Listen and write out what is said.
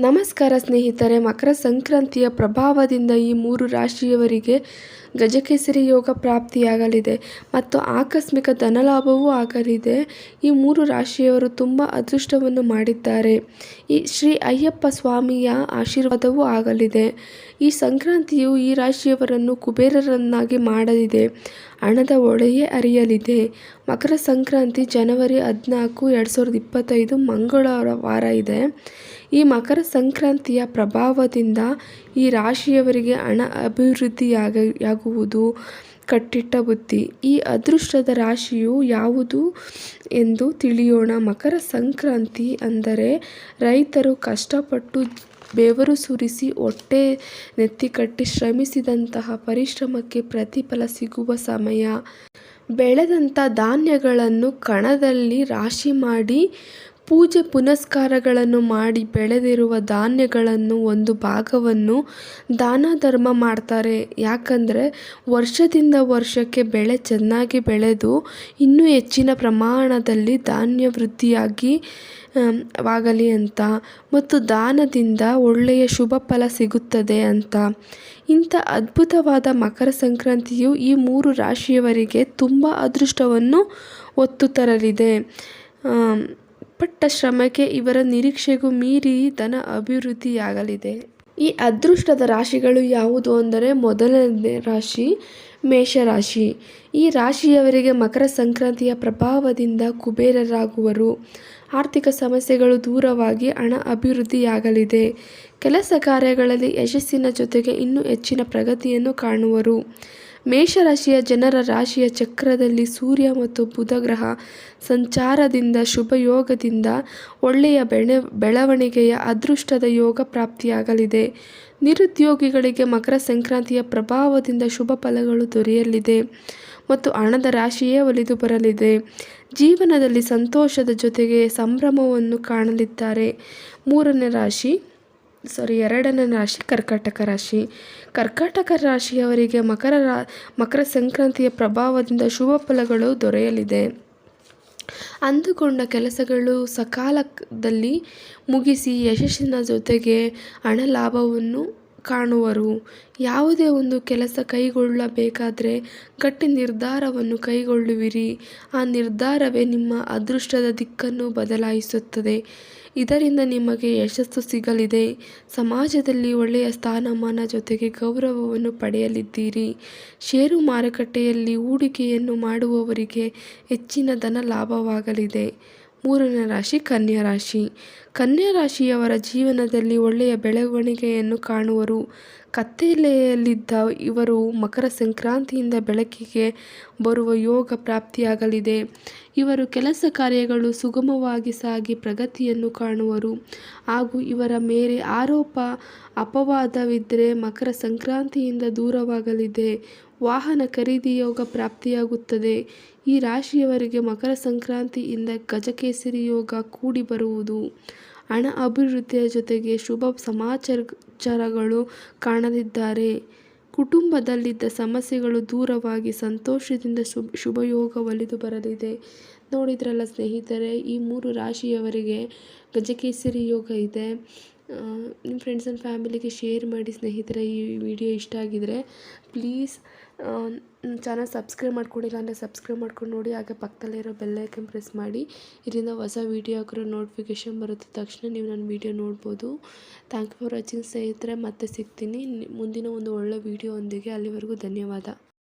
ನಮಸ್ಕಾರ ಸ್ನೇಹಿತರೆ, ಮಕರ ಸಂಕ್ರಾಂತಿಯ ಪ್ರಭಾವದಿಂದ ಈ ಮೂರು ರಾಶಿಯವರಿಗೆ ಗಜಕೇಸರಿ ಯೋಗ ಪ್ರಾಪ್ತಿಯಾಗಲಿದೆ ಮತ್ತು ಆಕಸ್ಮಿಕ ಧನಲಾಭವೂ ಆಗಲಿದೆ. ಈ ಮೂರು ರಾಶಿಯವರು ತುಂಬ ಅದೃಷ್ಟವನ್ನು ಮಾಡಿದ್ದಾರೆ. ಈ ಶ್ರೀ ಅಯ್ಯಪ್ಪ ಸ್ವಾಮಿಯ ಆಶೀರ್ವಾದವೂ ಆಗಲಿದೆ. ಈ ಸಂಕ್ರಾಂತಿಯು ಈ ರಾಶಿಯವರನ್ನು ಕುಬೇರರನ್ನಾಗಿ ಮಾಡಲಿದೆ. ಹಣದ ಒಳೆಯೇ ಅರಿಯಲಿದೆ. ಮಕರ ಸಂಕ್ರಾಂತಿ ಜನವರಿ ಹದಿನಾಲ್ಕು, ಎರಡು ಸಾವಿರದ ಇಪ್ಪತ್ತೈದು ಮಂಗಳವಾರ ಇದೆ. ಈ ಮಕರ ಸಂಕ್ರಾಂತಿಯ ಪ್ರಭಾವದಿಂದ ಈ ರಾಶಿಯವರಿಗೆ ಹಣ ಅಭಿವೃದ್ಧಿಯಾಗುವುದು ಕಟ್ಟಿಟ್ಟ ಬುತ್ತಿ ಈ ಅದೃಷ್ಟದ ರಾಶಿಯು ಯಾವುದು ಎಂದು ತಿಳಿಯೋಣ. ಮಕರ ಸಂಕ್ರಾಂತಿ ಅಂದರೆ ರೈತರು ಕಷ್ಟಪಟ್ಟು ಬೆವರು ಸುರಿಸಿ ಹೊಟ್ಟೆ ನೆತ್ತಿಕಟ್ಟಿ ಶ್ರಮಿಸಿದಂತಹ ಪರಿಶ್ರಮಕ್ಕೆ ಪ್ರತಿಫಲ ಸಿಗುವ ಸಮಯ. ಬೆಳೆದಂಥ ಧಾನ್ಯಗಳನ್ನು ಕಣದಲ್ಲಿ ರಾಶಿ ಮಾಡಿ ಪೂಜೆ ಪುನಸ್ಕಾರಗಳನ್ನು ಮಾಡಿ ಬೆಳೆದಿರುವ ಧಾನ್ಯಗಳನ್ನು ಒಂದು ಭಾಗವನ್ನು ದಾನ ಧರ್ಮ ಮಾಡ್ತಾರೆ. ಯಾಕಂದರೆ ವರ್ಷದಿಂದ ವರ್ಷಕ್ಕೆ ಬೆಳೆ ಚೆನ್ನಾಗಿ ಬೆಳೆದು ಇನ್ನೂ ಹೆಚ್ಚಿನ ಪ್ರಮಾಣದಲ್ಲಿ ಧಾನ್ಯ ವೃದ್ಧಿಯಾಗಿ ಆಗಲಿ ಅಂತ. ಮತ್ತು ದಾನದಿಂದ ಒಳ್ಳೆಯ ಶುಭ ಫಲ ಸಿಗುತ್ತದೆ ಅಂತ. ಇಂಥ ಅದ್ಭುತವಾದ ಮಕರ ಸಂಕ್ರಾಂತಿಯು ಈ ಮೂರು ರಾಶಿಯವರಿಗೆ ತುಂಬ ಅದೃಷ್ಟವನ್ನು ಒತ್ತು ತರಲಿದೆ. ಪಟ್ಟ ಶ್ರಮಕ್ಕೆ ಇವರ ನಿರೀಕ್ಷೆಗೂ ಮೀರಿ ಧನ ಅಭಿವೃದ್ಧಿಯಾಗಲಿದೆ. ಈ ಅದೃಷ್ಟದ ರಾಶಿಗಳು ಯಾವುದು ಅಂದರೆ ಮೊದಲನೇ ರಾಶಿ, ಮೇಷರಾಶಿ. ಈ ರಾಶಿಯವರಿಗೆ ಮಕರ ಸಂಕ್ರಾಂತಿಯ ಪ್ರಭಾವದಿಂದ ಕುಬೇರರಾಗುವರು. ಆರ್ಥಿಕ ಸಮಸ್ಯೆಗಳು ದೂರವಾಗಿ ಹಣ ಅಭಿವೃದ್ಧಿಯಾಗಲಿದೆ. ಕೆಲಸ ಕಾರ್ಯಗಳಲ್ಲಿ ಯಶಸ್ಸಿನ ಜೊತೆಗೆ ಇನ್ನೂ ಹೆಚ್ಚಿನ ಪ್ರಗತಿಯನ್ನು ಕಾಣುವರು. ಮೇಷರಾಶಿಯ ಜನರ ರಾಶಿಯ ಚಕ್ರದಲ್ಲಿ ಸೂರ್ಯ ಮತ್ತು ಬುಧ ಗ್ರಹ ಸಂಚಾರದಿಂದ ಶುಭ ಯೋಗದಿಂದ ಒಳ್ಳೆಯ ಬೆಳೆ ಬೆಳವಣಿಗೆಯ ಅದೃಷ್ಟದ ಯೋಗ ಪ್ರಾಪ್ತಿಯಾಗಲಿದೆ. ನಿರುದ್ಯೋಗಿಗಳಿಗೆ ಮಕರ ಸಂಕ್ರಾಂತಿಯ ಪ್ರಭಾವದಿಂದ ಶುಭ ಫಲಗಳು ದೊರೆಯಲಿದೆ ಮತ್ತು ಹಣದ ರಾಶಿಯೇ ಒಲಿದು ಬರಲಿದೆ. ಜೀವನದಲ್ಲಿ ಸಂತೋಷದ ಜೊತೆಗೆ ಸಂಭ್ರಮವನ್ನು ಕಾಣಲಿದ್ದಾರೆ. ಮೂರನೇ ರಾಶಿ ಸಾರಿ ಎರಡನೇ ರಾಶಿ ಕರ್ಕಾಟಕ ರಾಶಿ. ಕರ್ಕಾಟಕ ರಾಶಿಯವರಿಗೆ ಮಕರ ರಾ, ಮಕರ ಸಂಕ್ರಾಂತಿಯ ಪ್ರಭಾವದಿಂದ ಶುಭ ಫಲಗಳು ದೊರೆಯಲಿದೆ. ಅಂದುಕೊಂಡ ಕೆಲಸಗಳು ಸಕಾಲದಲ್ಲಿ ಮುಗಿಸಿ ಯಶಸ್ಸಿನ ಜೊತೆಗೆ ಹಣ ಲಾಭವನ್ನು ಕಾಣುವರು. ಯಾವುದೇ ಒಂದು ಕೆಲಸ ಕೈಗೊಳ್ಳಬೇಕಾದರೆ ಗಟ್ಟಿ ನಿರ್ಧಾರವನ್ನು ಕೈಗೊಳ್ಳುವಿರಿ. ಆ ನಿರ್ಧಾರವೇ ನಿಮ್ಮ ಅದೃಷ್ಟದ ದಿಕ್ಕನ್ನು ಬದಲಾಯಿಸುತ್ತದೆ. ಇದರಿಂದ ನಿಮಗೆ ಯಶಸ್ಸು ಸಿಗಲಿದೆ. ಸಮಾಜದಲ್ಲಿ ಒಳ್ಳೆಯ ಸ್ಥಾನಮಾನ ಜೊತೆಗೆ ಗೌರವವನ್ನು ಪಡೆಯಲಿದ್ದೀರಿ. ಷೇರು ಮಾರುಕಟ್ಟೆಯಲ್ಲಿ ಹೂಡಿಕೆಯನ್ನು ಮಾಡುವವರಿಗೆ ಹೆಚ್ಚಿನ ಧನ ಲಾಭವಾಗಲಿದೆ. ಮೂರನೇ ರಾಶಿ ಕನ್ಯಾ ರಾಶಿ. ಕನ್ಯಾ ರಾಶಿಯವರ ಜೀವನದಲ್ಲಿ ಒಳ್ಳೆಯ ಬೆಳವಣಿಗೆಯನ್ನು ಕಾಣುವರು. ಕತ್ತಲೆಯಲ್ಲಿದ್ದ ಇವರು ಮಕರ ಸಂಕ್ರಾಂತಿಯಿಂದ ಬೆಳಕಿಗೆ ಬರುವ ಯೋಗ ಪ್ರಾಪ್ತಿಯಾಗಲಿದೆ. ಇವರು ಕೆಲಸ ಕಾರ್ಯಗಳು ಸುಗಮವಾಗಿ ಸಾಗಿ ಪ್ರಗತಿಯನ್ನು ಕಾಣುವರು. ಹಾಗೂ ಇವರ ಮೇಲೆ ಆರೋಪ ಅಪವಾದವಿದ್ದರೆ ಮಕರ ಸಂಕ್ರಾಂತಿಯಿಂದ ದೂರವಾಗಲಿದೆ. ವಾಹನ ಖರೀದಿ ಯೋಗ ಪ್ರಾಪ್ತಿಯಾಗುತ್ತದೆ. ಈ ರಾಶಿಯವರಿಗೆ ಮಕರ ಸಂಕ್ರಾಂತಿಯಿಂದ ಗಜಕೇಸರಿ ಯೋಗ ಕೂಡಿ ಬರುವುದು. ಹಣ ಅಭಿವೃದ್ಧಿಯ ಜೊತೆಗೆ ಶುಭ ಸಮಾಚಾರಗಳು ಕಾಣದಿದ್ದಾರೆ. ಕುಟುಂಬದಲ್ಲಿದ್ದ ಸಮಸ್ಯೆಗಳು ದೂರವಾಗಿ ಸಂತೋಷದಿಂದ ಶುಭ ಶುಭಯೋಗ ಒಲಿದು ಬರಲಿದೆ. ನೋಡಿದ್ರಲ್ಲ ಸ್ನೇಹಿತರೆ, ಈ ಮೂರು ರಾಶಿಯವರಿಗೆ ಗಜಕೇಸರಿ ಯೋಗ ಇದೆ. ನಿಮ್ಮ ಫ್ರೆಂಡ್ಸ್ ಆ್ಯಂಡ್ ಫ್ಯಾಮಿಲಿಗೆ ಶೇರ್ ಮಾಡಿ ಸ್ನೇಹಿತರೆ, ಈ ವಿಡಿಯೋ ಇಷ್ಟ ಆಗಿದರೆ ಪ್ಲೀಸ್ ಚಾನಲ್ ಸಬ್ಸ್ಕ್ರೈಬ್ ಮಾಡ್ಕೊಂಡಿಲ್ಲ ಅಂದರೆ ಸಬ್ಸ್ಕ್ರೈಬ್ ಮಾಡ್ಕೊಂಡು ನೋಡಿ, ಹಾಗೆ ಪಕ್ಕದಲ್ಲಿರೋ ಬೆಲ್ಲೈಕನ್ ಪ್ರೆಸ್ ಮಾಡಿ. ಇದರಿಂದ ಹೊಸ ವೀಡಿಯೋ ಹಾಕಿರೋ ನೋಟಿಫಿಕೇಷನ್ ಬರುತ್ತೆ. ತಕ್ಷಣ ನೀವು ನನ್ನ ವೀಡಿಯೋ ನೋಡ್ಬೋದು. ಥ್ಯಾಂಕ್ ಯು ಫಾರ್ ವಾಚಿಂಗ್ ಸ್ನೇಹಿತರೆ, ಮತ್ತೆ ಸಿಗ್ತೀನಿ. ಮುಂದಿನ ಒಂದು ಒಳ್ಳೆ ವೀಡಿಯೋ ಒಂದಿಗೆ. ಅಲ್ಲಿವರೆಗೂ ಧನ್ಯವಾದ.